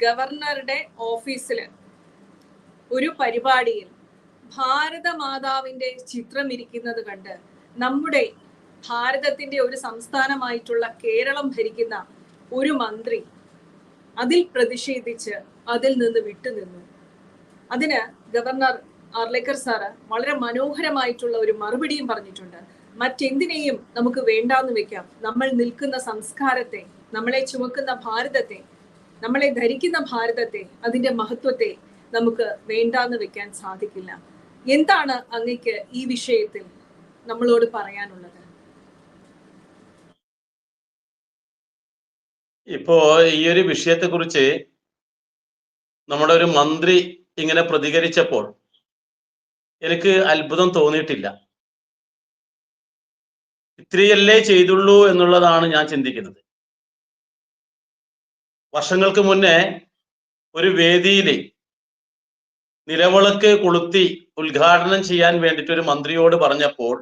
ഗവർണറുടെ ഓഫീസിൽ ഒരു പരിപാടിയിൽ ഭാരത മാതാവിന്റെ ചിത്രം ഇരിക്കുന്നത് കണ്ട് നമ്മുടെ ഭാരതത്തിന്റെ ഒരു സംസ്ഥാനമായിട്ടുള്ള കേരളം ഭരിക്കുന്ന ഒരു മന്ത്രി അതിൽ പ്രതിഷേധിച്ച് അതിൽ നിന്ന് വിട്ടുനിന്നു അതിന് ഗവർണർ ആർലേക്കർ സാറ് വളരെ മനോഹരമായിട്ടുള്ള ഒരു മറുപടിയും പറഞ്ഞിട്ടുണ്ട്. മറ്റെന്തിനേയും നമുക്ക് വേണ്ടാന്ന് വെക്കാം. നമ്മൾ നിൽക്കുന്ന സംസ്കാരത്തെ നമ്മളെ ചുമക്കുന്ന ഭാരതത്തെ നമ്മളെ ധരിക്കുന്ന ഭാരതത്തെ അതിന്റെ മഹത്വത്തെ നമുക്ക് വേണ്ടാന്ന് വെക്കാൻ സാധിക്കില്ല. എന്താണ് അങ്ങക്ക് ഈ വിഷയത്തിൽ നമ്മളോട് പറയാനുള്ളത്? ഇപ്പോ ഈ ഒരു വിഷയത്തെ കുറിച്ച് നമ്മുടെ ഒരു മന്ത്രി ഇങ്ങനെ പ്രതികരിച്ചപ്പോൾ എനിക്ക് അത്ഭുതം തോന്നിയിട്ടില്ല. ഇത്രയല്ലേ ചെയ്തുള്ളൂ എന്നുള്ളതാണ് ഞാൻ ചിന്തിക്കുന്നത്. വർഷങ്ങൾക്ക് മുന്നേ ഒരു വേദിയിൽ നിലവിളക്ക് കൊളുത്തി ഉദ്ഘാടനം ചെയ്യാൻ വേണ്ടിട്ട് ഒരു മന്ത്രിയോട് പറഞ്ഞപ്പോൾ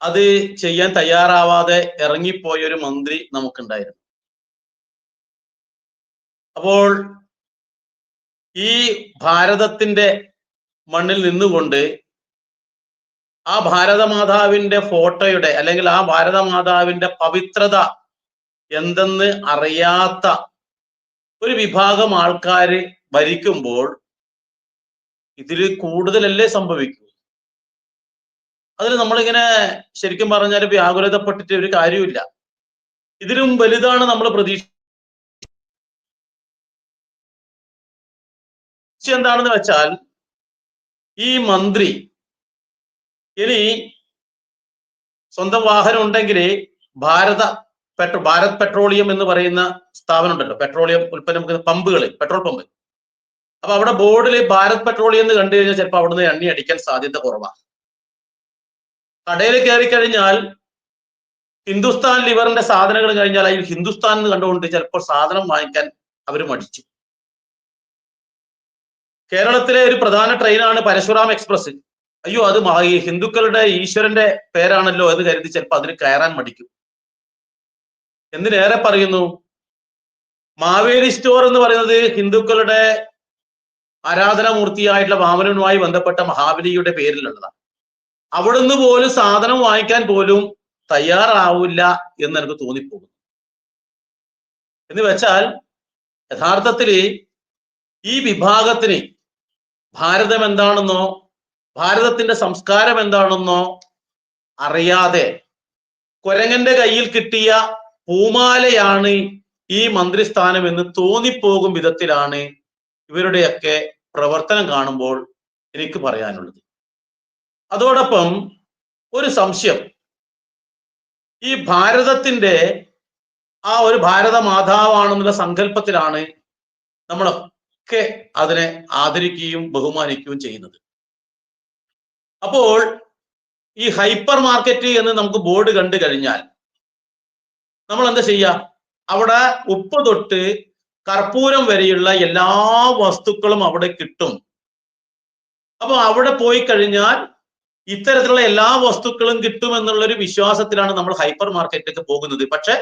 അത് ചെയ്യാൻ തയ്യാറാവാതെ ഇറങ്ങിപ്പോയ ഒരു മന്ത്രി നമുക്കുണ്ടായിരുന്നു. അപ്പോൾ ഈ ഭാരതത്തിന്റെ മണ്ണിൽ നിന്നുകൊണ്ട് ആ ഭാരതമാതാവിന്റെ ഫോട്ടോയുടെ അല്ലെങ്കിൽ ആ ഭാരതമാതാവിന്റെ പവിത്രത എന്തെന്ന് അറിയാത്ത ഒരു വിഭാഗം ആൾക്കാര് ഭരിക്കുമ്പോൾ ഇതിൽ കൂടുതലല്ലേ സംഭവിക്കൂ? അതിൽ നമ്മളിങ്ങനെ ശരിക്കും പറഞ്ഞാൽ വ്യാകുലതപ്പെട്ടിട്ട് ഒരു കാര്യമില്ല ഇതിലും വലുതാണ് നമ്മൾ പ്രതീക്ഷ എന്താണെന്ന് വെച്ചാൽ ഈ മന്ത്രി ഇനി സ്വന്തം വാഹനം ഉണ്ടെങ്കിൽ ഭാരത പെട്രോ ഭാരത് പെട്രോളിയം എന്ന് പറയുന്ന സ്ഥാപനം ഉണ്ടല്ലോ പെട്രോളിയം ഉൽപ്പന്നം പമ്പുകൾ പെട്രോൾ പമ്പ്. അപ്പൊ അവിടെ ബോർഡിൽ ഭാരത് പെട്രോളിയം എന്ന് കണ്ടു കഴിഞ്ഞാൽ ചിലപ്പോൾ അവിടുന്ന് എണ്ണി അടിക്കാൻ സാധ്യത കുറവാണ് കടയിൽ കയറി കഴിഞ്ഞാൽ ഹിന്ദുസ്ഥാൻ ലിവറിന്റെ സാധനങ്ങൾ കഴിഞ്ഞാൽ അതിൽ ഹിന്ദുസ്ഥാൻ എന്ന് കണ്ടുകൊണ്ട് ചിലപ്പോൾ സാധനം വാങ്ങിക്കാൻ അവർ മടിച്ചു. കേരളത്തിലെ ഒരു പ്രധാന ട്രെയിനാണ് പരശുറാം എക്സ്പ്രസ്. അയ്യോ അത് ഹിന്ദുക്കളുടെ ഈശ്വരന്റെ പേരാണല്ലോ എന്ന് കരുതി ചിലപ്പോൾ അതിന് കയറാൻ മടിക്കും. എന്തിനേറെ പറയുന്നു? മാവേലി സ്റ്റോർ എന്ന് പറയുന്നത് ഹിന്ദുക്കളുടെ ആരാധനാമൂർത്തിയായിട്ടുള്ള വാമനനുമായി ബന്ധപ്പെട്ട മഹാബലിയുടെ പേരിലുള്ളതാണ്. അവിടുന്ന് പോലും സാധനം വാങ്ങിക്കാൻ പോലും തയ്യാറാവില്ല എന്ന് എനിക്ക് തോന്നിപ്പോകുന്നു. എന്ന് വെച്ചാൽ യഥാർത്ഥത്തിൽ ഈ വിഭാഗത്തിന് ഭാരതം എന്താണെന്നോ ഭാരതത്തിന്റെ സംസ്കാരം എന്താണെന്നോ അറിയാതെ കൊരങ്ങന്റെ കയ്യിൽ കിട്ടിയ പൂമാലയാണ് ഈ മന്ത്രിസ്ഥാനം എന്ന് തോന്നിപ്പോകും വിധത്തിലാണ് ഇവരുടെയൊക്കെ പ്രവർത്തനം കാണുമ്പോൾ എനിക്ക് പറയാനുള്ളത്. അതോടൊപ്പം ഒരു സംശയം. ഈ ഭാരതത്തിന്റെ ആ ഒരു ഭാരത മാതാവാണെന്നുള്ള സങ്കല്പത്തിലാണ് നമ്മളൊക്കെ അതിനെ ആദരിക്കുകയും ബഹുമാനിക്കുകയും ചെയ്യുന്നത്. അപ്പോൾ ഈ ഹൈപ്പർ മാർക്കറ്റ് എന്ന് നമുക്ക് ബോർഡ് കണ്ടു കഴിഞ്ഞാൽ നമ്മൾ എന്താ ചെയ്യുക അവിടെ ഉപ്പ് തൊട്ട് കർപ്പൂരം വരെയുള്ള എല്ലാ വസ്തുക്കളും അവിടെ കിട്ടും. അപ്പൊ അവിടെ പോയി കഴിഞ്ഞാൽ ഇത്തരത്തിലുള്ള എല്ലാ വസ്തുക്കളും കിട്ടും എന്നുള്ള ഒരു വിശ്വാസത്തിലാണ് നമ്മൾ ഹൈപ്പർ മാർക്കറ്റിലേക്ക് പോകുന്നത്. പക്ഷെ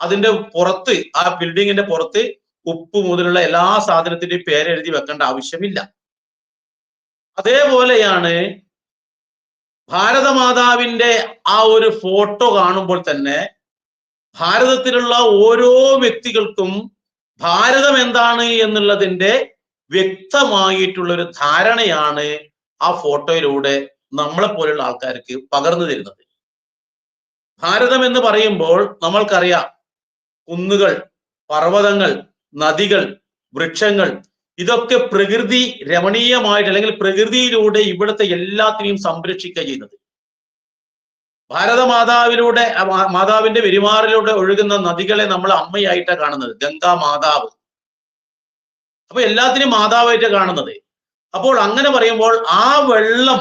അതിന്റെ പുറത്ത് ആ ബിൽഡിങ്ങിന്റെ പുറത്ത് ഉപ്പ് മുതലുള്ള എല്ലാ സാധനത്തിന്റെയും പേരെഴുതി വെക്കേണ്ട ആവശ്യമില്ല. അതേപോലെയാണ് ഭാരതമാതാവിന്റെ ആ ഒരു ഫോട്ടോ കാണുമ്പോൾ തന്നെ ഭാരതത്തിലുള്ള ഓരോ വ്യക്തികൾക്കും ഭാരതം എന്താണ് എന്നുള്ളതിന്റെ വ്യക്തമായിട്ടുള്ള ഒരു ധാരണയാണ് ആ ഫോട്ടോയിലൂടെ നമ്മളെ പോലെയുള്ള ആൾക്കാർക്ക് പകർന്നു തരുന്നത്. ഭാരതം എന്ന് പറയുമ്പോൾ നമ്മൾക്കറിയാം കുന്നുകൾ പർവതങ്ങൾ നദികൾ വൃക്ഷങ്ങൾ ഇതൊക്കെ പ്രകൃതി രമണീയമായിട്ട് അല്ലെങ്കിൽ പ്രകൃതിയിലൂടെ ഇവിടുത്തെ എല്ലാത്തിനെയും സംരക്ഷിക്കുക ചെയ്യുന്നത്. ഭാരതമാതാവിലൂടെ മാതാവിന്റെ പെരുമാറിലൂടെ ഒഴുകുന്ന നദികളെ നമ്മൾ അമ്മയായിട്ടാണ് കാണുന്നത് ഗംഗാ മാതാവ്. അപ്പൊ എല്ലാത്തിനും മാതാവായിട്ട് കാണുന്നത്. അപ്പോൾ അങ്ങനെ പറയുമ്പോൾ ആ വെള്ളം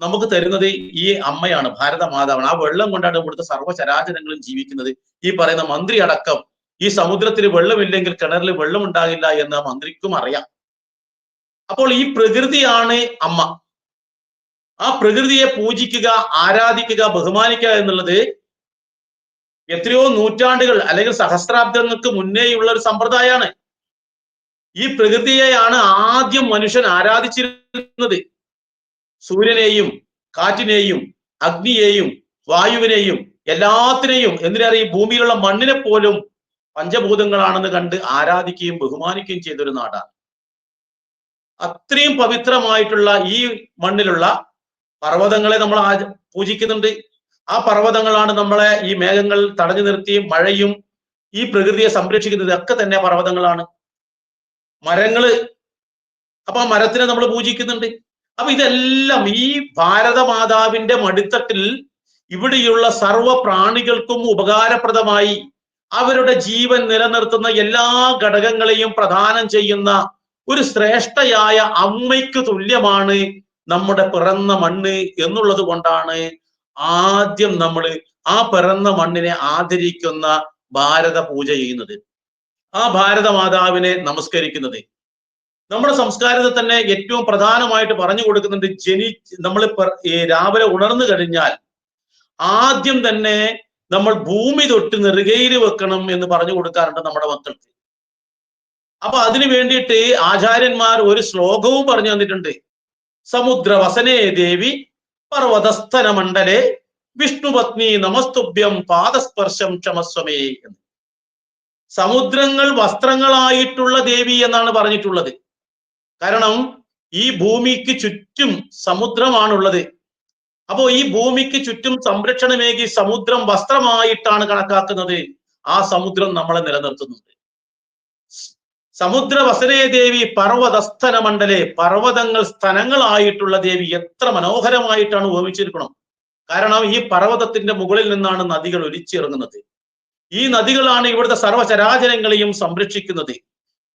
നമുക്ക് തരുന്നത് ഈ അമ്മയാണ് ഭാരത മാതാവാണ് ആ വെള്ളം കൊണ്ടാണ് ഇവിടുത്തെ സർവചരാചരങ്ങളും ജീവിക്കുന്നത്. ഈ പറയുന്ന മന്ത്രി അടക്കം ഈ സമുദ്രത്തിൽ വെള്ളമില്ലെങ്കിൽ കിണറിൽ വെള്ളം ഉണ്ടാകില്ല എന്ന് മന്ത്രിക്കും അറിയാം. അപ്പോൾ ഈ പ്രകൃതിയാണ് അമ്മ. ആ പ്രകൃതിയെ പൂജിക്കുക ആരാധിക്കുക ബഹുമാനിക്കുക എന്നുള്ളത് എത്രയോ നൂറ്റാണ്ടുകൾ അല്ലെങ്കിൽ സഹസ്രാബ്ദങ്ങൾക്ക് മുന്നേയുള്ള ഒരു സമ്പ്രദായമാണ് ഈ പ്രകൃതിയെയാണ് ആദ്യം മനുഷ്യൻ ആരാധിച്ചിരുന്നത്. സൂര്യനെയും കാറ്റിനെയും അഗ്നിയെയും വായുവിനെയും എല്ലാത്തിനെയും എന്തിനേറെ ഈ ഭൂമിയിലുള്ള മണ്ണിനെ പോലും പഞ്ചഭൂതങ്ങളാണെന്ന് കണ്ട് ആരാധിക്കുകയും ബഹുമാനിക്കുകയും ചെയ്തൊരു നാടാണ്. അത്രയും പവിത്രമായിട്ടുള്ള ഈ മണ്ണിലുള്ള പർവതങ്ങളെ നമ്മൾ ആ പൂജിക്കുന്നുണ്ട്. ആ പർവതങ്ങളാണ് നമ്മളെ ഈ മേഘങ്ങൾ തടഞ്ഞു നിർത്തി മഴയും ഈ പ്രകൃതിയെ സംരക്ഷിക്കുന്നത് ഒക്കെ തന്നെ പർവതങ്ങളാണ്. മരങ്ങൾ അപ്പൊ ആ മരത്തിനെ നമ്മൾ പൂജിക്കുന്നുണ്ട്. അപ്പൊ ഇതെല്ലാം ഈ ഭാരതമാതാവിന്റെ മടിത്തട്ടിൽ ഇവിടെയുള്ള സർവ പ്രാണികൾക്കും ഉപകാരപ്രദമായി അവരുടെ ജീവൻ നിലനിർത്തുന്ന എല്ലാ ഘടകങ്ങളെയും പ്രദാനം ചെയ്യുന്ന ഒരു ശ്രേഷ്ഠയായ അമ്മയ്ക്ക് തുല്യമാണ് നമ്മുടെ പിറന്ന മണ്ണ് എന്നുള്ളത് കൊണ്ടാണ് ആദ്യം നമ്മൾ ആ പിറന്ന മണ്ണിനെ ആദരിക്കുന്ന ഭാരത പൂജ ചെയ്യുന്നത്. ആ ഭാരത മാതാവിനെ നമസ്കരിക്കുന്നത്. നമ്മുടെ സംസ്കാരത്തിൽ തന്നെ ഏറ്റവും പ്രധാനമായിട്ട് പറഞ്ഞു കൊടുക്കുന്നുണ്ട് ജനി നമ്മൾ രാവിലെ ഉണർന്നു കഴിഞ്ഞാൽ ആദ്യം തന്നെ നമ്മൾ ഭൂമി തൊട്ട് നെറുകയിൽ വെക്കണം എന്ന് പറഞ്ഞു കൊടുക്കാറുണ്ട് നമ്മുടെ മക്കൾക്ക്. അപ്പൊ അതിനു വേണ്ടിയിട്ട് ആചാര്യന്മാർ ഒരു ശ്ലോകവും പറഞ്ഞു തന്നിട്ടുണ്ട്. സമുദ്ര വസനേ ദേവി പർവതസ്ഥന മണ്ഡലേ വിഷ്ണുപത്നി നമസ്തുഭ്യം പാദസ്പർശം ക്ഷമസ്വമേ എന്ന്. സമുദ്രങ്ങൾ വസ്ത്രങ്ങളായിട്ടുള്ള ദേവി എന്നാണ് പറഞ്ഞിട്ടുള്ളത്. കാരണം ഈ ഭൂമിക്ക് ചുറ്റും സമുദ്രമാണുള്ളത്. അപ്പോ ഈ ഭൂമിക്ക് ചുറ്റും സംരക്ഷണമേകി സമുദ്രം വസ്ത്രമായിട്ടാണ് കണക്കാക്കുന്നത്. ആ സമുദ്രം നമ്മളെ നിലനിർത്തുന്നുണ്ട്. സമുദ്ര വസനേ ദേവി പർവതസ്ഥന മണ്ഡലെ പർവതങ്ങൾ സ്ഥലങ്ങളായിട്ടുള്ള ദേവി എത്ര മനോഹരമായിട്ടാണ് ഉപമിച്ചിരിക്കണം. കാരണം ഈ പർവതത്തിന്റെ മുകളിൽ നിന്നാണ് നദികൾ ഒലിച്ചിറങ്ങുന്നത് ഈ നദികളാണ് ഇവിടുത്തെ സർവചരാചരങ്ങളെയും സംരക്ഷിക്കുന്നത്.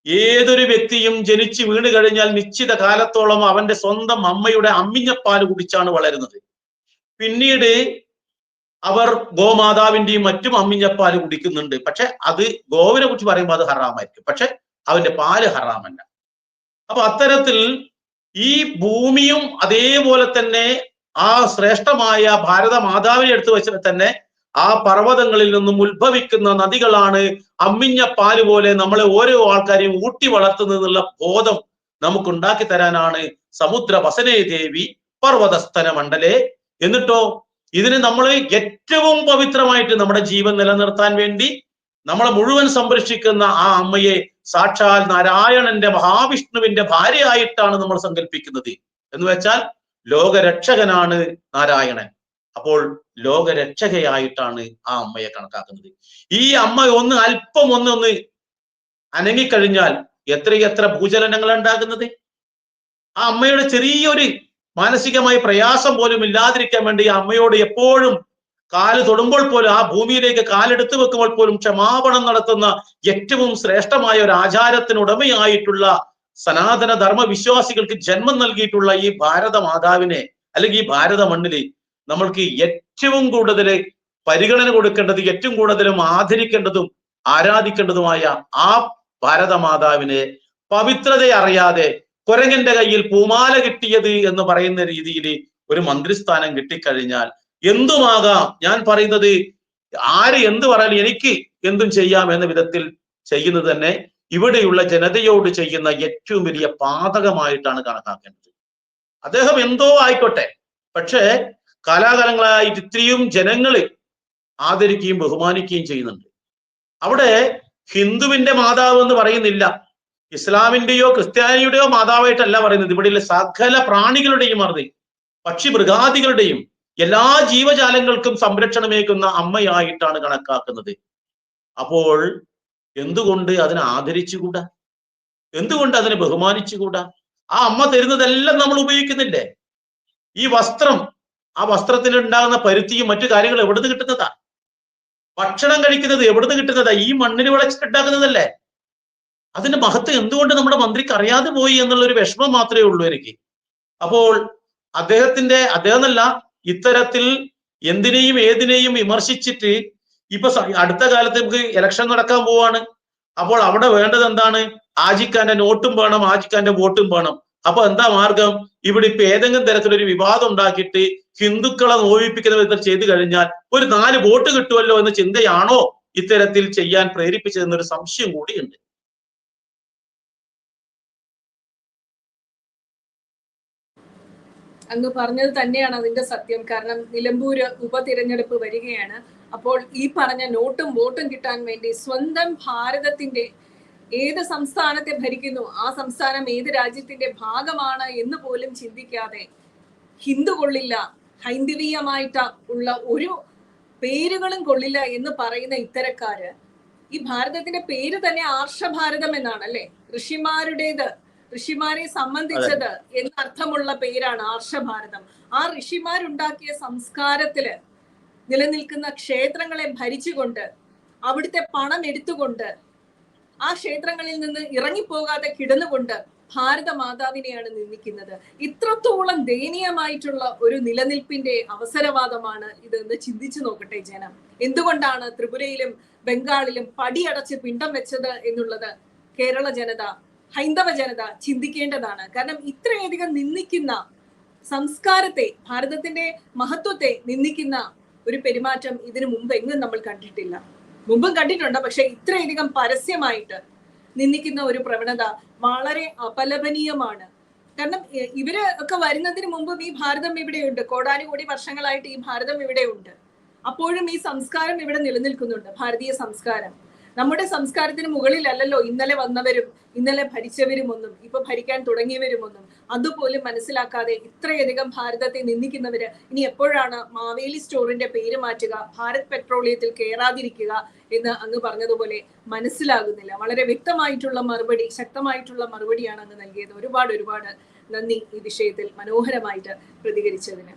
ഏതൊരു വ്യക്തിയും ജനിച്ചു വീണ് കഴിഞ്ഞാൽ നിശ്ചിത കാലത്തോളം അവന്റെ സ്വന്തം അമ്മയുടെ അമ്മിഞ്ഞപ്പാൽ കുടിച്ചാണ് വളരുന്നത്. പിന്നീട് അവർ ഗോമാതാവിന്റെയും മറ്റും അമ്മിഞ്ഞപ്പാൽ കുടിക്കുന്നുണ്ട്. പക്ഷെ അത് ഗോവിനെ കുറിച്ച് പറയുമ്പോൾ അത് ഹറാമായിരിക്കും. പക്ഷെ അവന്റെ പാൽ ഹറാമല്ല. അപ്പൊ അത്തരത്തിൽ ഈ ഭൂമിയും അതേപോലെ തന്നെ ആ ശ്രേഷ്ഠമായ ഭാരത മാതാവിനെ എടുത്തു വെച്ച തന്നെ ആ പർവതങ്ങളിൽ നിന്നും ഉത്ഭവിക്കുന്ന നദികളാണ് അമ്മിഞ്ഞ പാൽ പോലെ നമ്മളെ ഓരോ ആൾക്കാരെയും ഊട്ടി വളർത്തുന്നതിനുള്ള ബോധം നമുക്ക് ഉണ്ടാക്കി തരാനാണ് സമുദ്ര വസനേ ദേവി പർവതസ്ഥന മണ്ഡലേ. എന്നിട്ടോ ഇതിന് നമ്മൾ ഏറ്റവും പവിത്രമായിട്ട് നമ്മുടെ ജീവൻ നിലനിർത്താൻ വേണ്ടി നമ്മളെ മുഴുവൻ സംരക്ഷിക്കുന്ന ആ അമ്മയെ സാക്ഷാൽ നാരായണന്റെ മഹാവിഷ്ണുവിന്റെ ഭാര്യയായിട്ടാണ് നമ്മൾ സങ്കല്പിക്കുന്നത്. എന്ന് വെച്ചാൽ ലോകരക്ഷകനാണ് നാരായണൻ. അപ്പോൾ ലോകരക്ഷകയായിട്ടാണ് ആ അമ്മയെ കണക്കാക്കുന്നത്. ഈ അമ്മ ഒന്ന് അല്പം ഒന്നൊന്ന് ഒന്ന് അനങ്ങിക്കഴിഞ്ഞാൽ എത്രയെത്ര ഭൂചലനങ്ങൾ ഉണ്ടാകുന്നത്? ആ അമ്മയുടെ ചെറിയൊരു മാനസികമായ പ്രയാസം പോലും ഇല്ലാതിരിക്കാൻ വേണ്ടി ആ അമ്മയോട് എപ്പോഴും കാൽ തൊടുമ്പോൾ പോലും ആ ഭൂമിയിലേക്ക് കാലെടുത്തു വെക്കുമ്പോൾ പോലും ക്ഷമാപണം നടത്തുന്ന ഏറ്റവും ശ്രേഷ്ഠമായ ഒരു ആചാരത്തിനുടമയായിട്ടുള്ള സനാതന ധർമ്മ വിശ്വാസികൾക്ക് ജന്മം നൽകിയിട്ടുള്ള ഈ ഭാരത മാതാവിനെ അല്ലെങ്കിൽ ഈ ഭാരത മണ്ണിൽ നമ്മൾക്ക് ഏറ്റവും കൂടുതൽ പരിഗണന കൊടുക്കേണ്ടത് ഏറ്റവും കൂടുതലും ആദരിക്കേണ്ടതും ആരാധിക്കേണ്ടതുമായ ആ ഭാരത മാതാവിനെ പവിത്രതയെ അറിയാതെ കുരങ്ങന്റെ കയ്യിൽ പൂമാല കിട്ടിയത് എന്ന് പറയുന്ന രീതിയിൽ ഒരു മന്ത്രിസ്ഥാനം കിട്ടിക്കഴിഞ്ഞാൽ എന്തുമാകാം? ഞാൻ പറയുന്നത് ആര് എന്ത് പറയാൻ എനിക്ക് എന്തും ചെയ്യാം എന്ന വിധത്തിൽ ചെയ്യുന്നത് തന്നെ ഇവിടെയുള്ള ജനതയോട് ചെയ്യുന്ന ഏറ്റവും വലിയ പാതകമായിട്ടാണ് കണക്കാക്കേണ്ടത്. അദ്ദേഹം എന്തോ ആയിക്കോട്ടെ. പക്ഷേ കാലാകാലങ്ങളായി ഇത്രയും ജനങ്ങൾ ആദരിക്കുകയും ബഹുമാനിക്കുകയും ചെയ്യുന്നുണ്ട്. അവിടെ ഹിന്ദുവിന്റെ മാതാവ് എന്ന് പറയുന്നില്ല. ഇസ്ലാമിന്റെയോ ക്രിസ്ത്യാനിയുടെയോ മാതാവായിട്ടല്ല പറയുന്നത്. ഇവിടെയുള്ള സകല പ്രാണികളുടെയും അറുതി പക്ഷി മൃഗാദികളുടെയും എല്ലാ ജീവജാലങ്ങൾക്കും സംരക്ഷണമേകുന്ന അമ്മയായിട്ടാണ് കണക്കാക്കുന്നത്. അപ്പോൾ എന്തുകൊണ്ട് അതിനെ ആദരിച്ചുകൂടാ? എന്തുകൊണ്ട് അതിനെ ബഹുമാനിച്ചുകൂടാ? ആ അമ്മ തരുന്നതെല്ലാം നമ്മൾ ഉപയോഗിക്കുന്നില്ലേ? ഈ വസ്ത്രം ആ വസ്ത്രത്തിന് ഉണ്ടാകുന്ന പരുത്തിയും മറ്റു കാര്യങ്ങളും എവിടുന്ന് കിട്ടുന്നതാ? ഭക്ഷണം കഴിക്കുന്നത് എവിടുന്ന് കിട്ടുന്നതാ? ഈ മണ്ണിന് വിളച്ചിട്ടുണ്ടാക്കുന്നതല്ലേ അതിന്റെ മഹത്വം എന്തുകൊണ്ട് നമ്മുടെ മന്ത്രിക്ക് അറിയാതെ പോയി എന്നുള്ള ഒരു വിഷമം മാത്രമേ ഉള്ളൂ എനിക്ക്. അപ്പോൾ അദ്ദേഹത്തിന്റെ അദ്ദേഹം എന്നല്ല ഇത്തരത്തിൽ എന്തിനേയും ഏതിനേയും വിമർശിച്ചിട്ട് ഇപ്പൊ അടുത്ത കാലത്ത് നമുക്ക് ഇലക്ഷൻ നടക്കാൻ പോവാണ്. അപ്പോൾ അവിടെ വേണ്ടത് എന്താണ്? ആജിക്കാന്റെ നോട്ടും വേണം ആജിക്കാന്റെ വോട്ടും വേണം. അപ്പൊ എന്താ മാർഗം? ഇവിടെ ഇപ്പൊ ഏതെങ്കിലും തരത്തിലൊരു വിവാദം ഉണ്ടാക്കിയിട്ട് ഹിന്ദുക്കളെ നോവിപ്പിക്കുന്ന വിധത്തിൽ ചെയ്തു കഴിഞ്ഞാൽ ഒരു നാല് വോട്ട് കിട്ടുമല്ലോ എന്ന ചിന്തയാണോ ഇത്തരത്തിൽ ചെയ്യാൻ പ്രേരിപ്പിച്ചതെന്നൊരു സംശയം കൂടിയുണ്ട്. അങ്ങ് പറഞ്ഞത് തന്നെയാണ് അതിന്റെ സത്യം. കാരണം നിലമ്പൂര് ഉപതിരഞ്ഞെടുപ്പ് വരികയാണ്. അപ്പോൾ ഈ പറഞ്ഞ നോട്ടും വോട്ടും കിട്ടാൻ വേണ്ടി സ്വന്തം ഭാരതത്തിന്റെ ഏത് സംസ്ഥാനത്തെ ഭരിക്കുന്നു ആ സംസ്ഥാനം ഏത് രാജ്യത്തിന്റെ ഭാഗമാണ് എന്ന് പോലും ചിന്തിക്കാതെ ഹിന്ദു കൊള്ളില്ല ഹൈന്ദവീയമായിട്ട് ഉള്ള ഒരു പേരുകളും കൊള്ളില്ല എന്ന് പറയുന്ന ഇത്തരക്കാര് ഈ ഭാരതത്തിന്റെ പേര് തന്നെ ആർഷഭാരതം എന്നാണ് അല്ലെ? ഋഷിമാരുടേത് ഋഷിമാരെ സംബന്ധിച്ചത് എന്നർത്ഥമുള്ള പേരാണ് ആർഷഭാരതം. ആ ഋഷിമാരുണ്ടാക്കിയ സംസ്കാരത്തിൽ നിലനിൽക്കുന്ന ക്ഷേത്രങ്ങളെ ഭരിച്ചുകൊണ്ട് അവിടുത്തെ പണം എടുത്തുകൊണ്ട് ആ ക്ഷേത്രങ്ങളിൽ നിന്ന് ഇറങ്ങിപ്പോകാതെ കിടന്നുകൊണ്ട് ഭാരത മാതാവിനെയാണ് നിന്ദിക്കുന്നത് ഇത്രത്തോളം ദയനീയമായിട്ടുള്ള ഒരു നിലനിൽപ്പിന്റെ അവസരവാദമാണ് ഇതെന്ന് ചിന്തിച്ചു നോക്കട്ടെ ജനം. എന്തുകൊണ്ടാണ് ത്രിപുരയിലും ബംഗാളിലും പടിയടച്ച് പിണ്ടം വെച്ചത് എന്നുള്ളത് കേരള ജനത ഹൈന്ദവ ജനത ചിന്തിക്കേണ്ടതാണ്. കാരണം ഇത്രയധികം നിന്ദിക്കുന്ന സംസ്കാരത്തെ ഭാരതത്തിന്റെ മഹത്വത്തെ നിന്ദിക്കുന്ന ഒരു പെരുമാറ്റം ഇതിനു മുമ്പ് എങ്ങും നമ്മൾ കണ്ടിട്ടില്ല. മുമ്പും കണ്ടിട്ടുണ്ട് പക്ഷെ ഇത്രയധികം പരസ്യമായിട്ട് നിന്ദിക്കുന്ന ഒരു പ്രവണത വളരെ അപലപനീയമാണ്. കാരണം ഇവർ ഒക്കെ വരുന്നതിന് മുമ്പും ഈ ഭാരതം ഇവിടെയുണ്ട്. കോടാനുകോടി വർഷങ്ങളായിട്ട് ഈ ഭാരതം ഇവിടെയുണ്ട്. അപ്പോഴും ഈ സംസ്കാരം ഇവിടെ നിലനിൽക്കുന്നുണ്ട്. ഭാരതീയ സംസ്കാരം. നമ്മുടെ സംസ്കാരത്തിന് മുകളിലല്ലല്ലോ ഇന്നലെ വന്നവരും ഇന്നലെ ഭരിച്ചവരും ഒന്നും ഇപ്പൊ ഭരിക്കാൻ തുടങ്ങിയവരും ഒന്നും അതുപോലും മനസ്സിലാക്കാതെ ഇത്രയധികം ഭാരതത്തെ നിന്ദിക്കുന്നവര് ഇനി എപ്പോഴാണ് മാവേലി സ്റ്റോറിന്റെ പേര് മാറ്റുക ഭാരത് പെട്രോളിയത്തിൽ കയറാതിരിക്കുക എന്ന് അങ്ങ് പറഞ്ഞതുപോലെ മനസ്സിലാകുന്നില്ല. വളരെ വ്യക്തമായിട്ടുള്ള മറുപടി ശക്തമായിട്ടുള്ള മറുപടിയാണ് അങ്ങ് നൽകിയത്. ഒരുപാട് ഒരുപാട് നന്ദി ഈ വിഷയത്തിൽ മനോഹരമായിട്ട് പ്രതികരിച്ചതിന്.